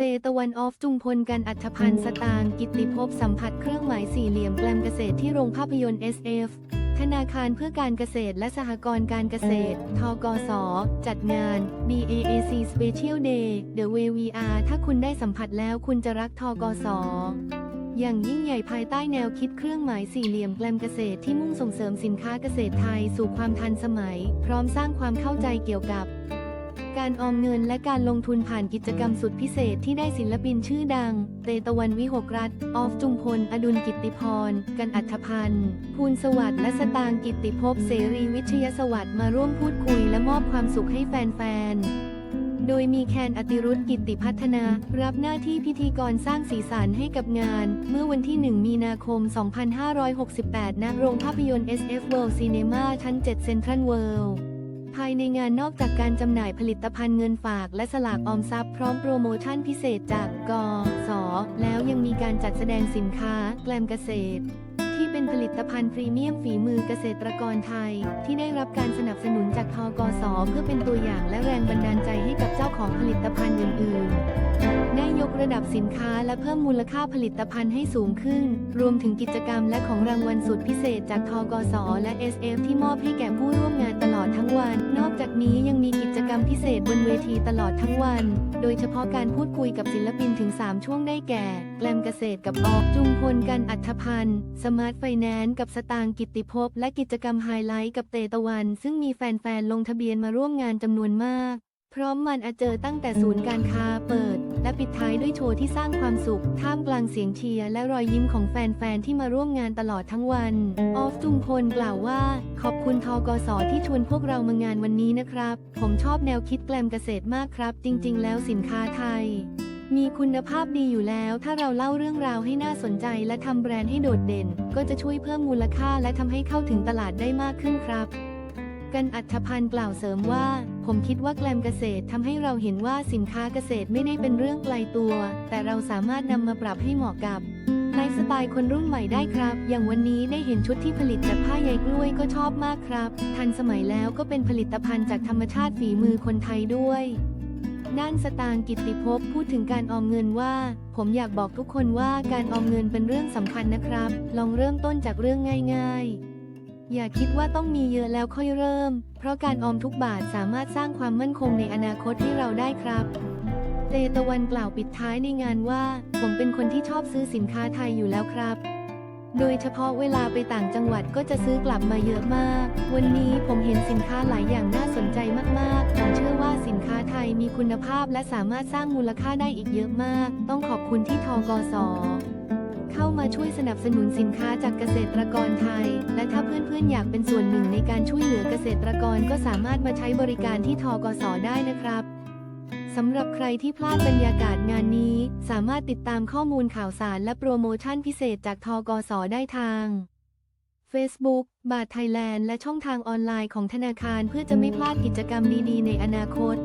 เตตะวันออฟจุงพลกันอัธพันธ์สตางกิตติภพสัมผัสเครื่องหมายสี่เหลี่ยมแกลมเกษตรที่โรงภาพยนตร์ SF ธนาคารเพื่อการเกษตรและสหกรณ์การเกษตร ทกส จัดงาน BAAC Special Day The Way We Are ถ้าคุณได้สัมผัสแล้วคุณจะรักทกสอย่างยิ่งใหญ่ภายใต้แนวคิดเครื่องหมายสี่เหลี่ยมแกลมเกษตรที่มุ่งส่งเสริมสินค้าเกษตรไทยสู่ความทันสมัย พร้อมสร้างความเข้าใจเกี่ยวกับ การออมเงินและการลงทุนผ่านกิจกรรมสุดพิเศษที่ได้ศิลปินชื่อดัง เตตะวันวิหกรัฐ ออฟจุมพล อดุลกิติพร กันอัธพันธ์ ภูลสวัสดิ์และสตางกิติภพเสรีวิทยาสวัสดิ์มาร่วมพูดคุยและมอบความสุขให้แฟนๆโดยมีแคนอติรุธกิตติพัฒนา รับหน้าที่พิธีกรสร้างสีสันให้กับงาน เมื่อวันที่ 1 มีนาคม 2568 ณ โรงภาพยนตร์ SF World Cinema ชั้น 7 Central World ภายในงานนอกจากการจำหน่ายผลิตภัณฑ์เงินฝากและสลากออมทรัพย์พร้อมโปรโมชั่นพิเศษจากกสแล้วยังมีการจัดแสดงสินค้าแกลมเกษตร ที่เป็นผลิตภัณฑ์พรีเมียมฝีมือเกษตรกรไทย ที่ได้รับการสนับสนุนจากทกสเพื่อเป็นตัวอย่างและแรงบันดาลใจให้กับเจ้าของผลิตภัณฑ์อื่นๆ ได้ยกระดับสินค้าและเพิ่มมูลค่าผลิตภัณฑ์ให้สูงขึ้น รวมถึงกิจกรรมและของรางวัลสุดพิเศษจากทกสและ SF ที่มอบให้แก่ผู้ร่วมงานตลอด จากนี้ยังมีกิจกรรมพิเศษบนเวทีตลอดทั้งวัน โดยเฉพาะการพูดคุยกับศิลปินถึง 3 ช่วงได้แก่ แกลมเกษตรกับออกจุงพลกันอัธพันธ์ สมาร์ทไฟแนนซ์กับสตางกิตติภพ และกิจกรรมไฮไลท์กับเตตะวัน ซึ่งมีแฟนๆ ลงทะเบียนมาร่วมงานจำนวนมาก พร้อมมันอาเจอตั้งแต่ศูนย์การค้าเปิด และปิดท้ายด้วยโชว์ที่สร้างความสุข ท่ามกลางเสียงเชียร์และรอยยิ้มของแฟน ๆ ที่มาร่วมงานตลอดทั้งวัน ออฟจุมพลกล่าวว่า ขอบคุณทกสที่ชวนพวกเรามางานวันนี้นะครับ ผมชอบแนวคิดแกลมเกษตรมากครับ จริง ๆ แล้วสินค้าไทย มีคุณภาพดีอยู่แล้ว ถ้าเราเล่าเรื่องราวให้น่าสนใจ และทำแบรนด์ให้โดดเด่น ก็จะช่วยเพิ่มมูลค่าและทำให้เข้าถึงตลาดได้มากขึ้นครับ กันอัธพันธ์กล่าวเสริมว่า ผมคิดว่าแกลมเกษตรทำให้เราเห็นว่าสินค้าเกษตรไม่ได้เป็นเรื่องไกลตัว แต่เราสามารถนำมาปรับให้เหมาะกับไลฟ์สไตล์คนรุ่นใหม่ได้ครับ อย่างวันนี้ได้เห็นชุดที่ผลิตจากผ้าใยกล้วยก็ชอบมากครับ ทันสมัยแล้วก็เป็นผลิตภัณฑ์จากธรรมชาติฝีมือคนไทยด้วยด้านสตางค์กิตติภพพูดถึงการออมเงินว่า ผมอยากบอกทุกคนว่าการออมเงินเป็นเรื่องสำคัญนะครับ ลองเริ่มต้นจากเรื่องง่าย ๆ อย่าคิดว่าต้องมีเยอะแล้วค่อยเริ่ม เพราะการออมทุกบาทสามารถสร้างความมั่นคงในอนาคตให้เราได้ครับ เตตะวันกล่าวปิดท้ายในงานว่า ผมเป็นคนที่ชอบซื้อสินค้าไทยอยู่แล้วครับ โดยเฉพาะเวลาไปต่างจังหวัดก็จะซื้อกลับมาเยอะมาก วันนี้ผมเห็นสินค้าหลายอย่างน่าสนใจมากๆ ผมเชื่อว่าสินค้าไทยมีคุณภาพและสามารถสร้างมูลค่าได้อีกเยอะมาก ต้องขอบคุณที่ทกส เข้ามาช่วยสนับสนุนสินค้าจากเกษตรกรไทย และถ้าเพื่อนๆ อยากเป็นส่วนหนึ่งในการช่วยเหลือเกษตรกรก็สามารถมาใช้บริการที่ทกสได้นะครับสำหรับใครที่พลาดบรรยากาศงานนี้ สามารถติดตามข้อมูลข่าวสารและโปรโมชั่นพิเศษจากทกสได้ทาง Facebook บาทไทยแลนด์และช่องทางออนไลน์ของธนาคารเพื่อจะไม่พลาดกิจกรรมดีๆ ในอนาคต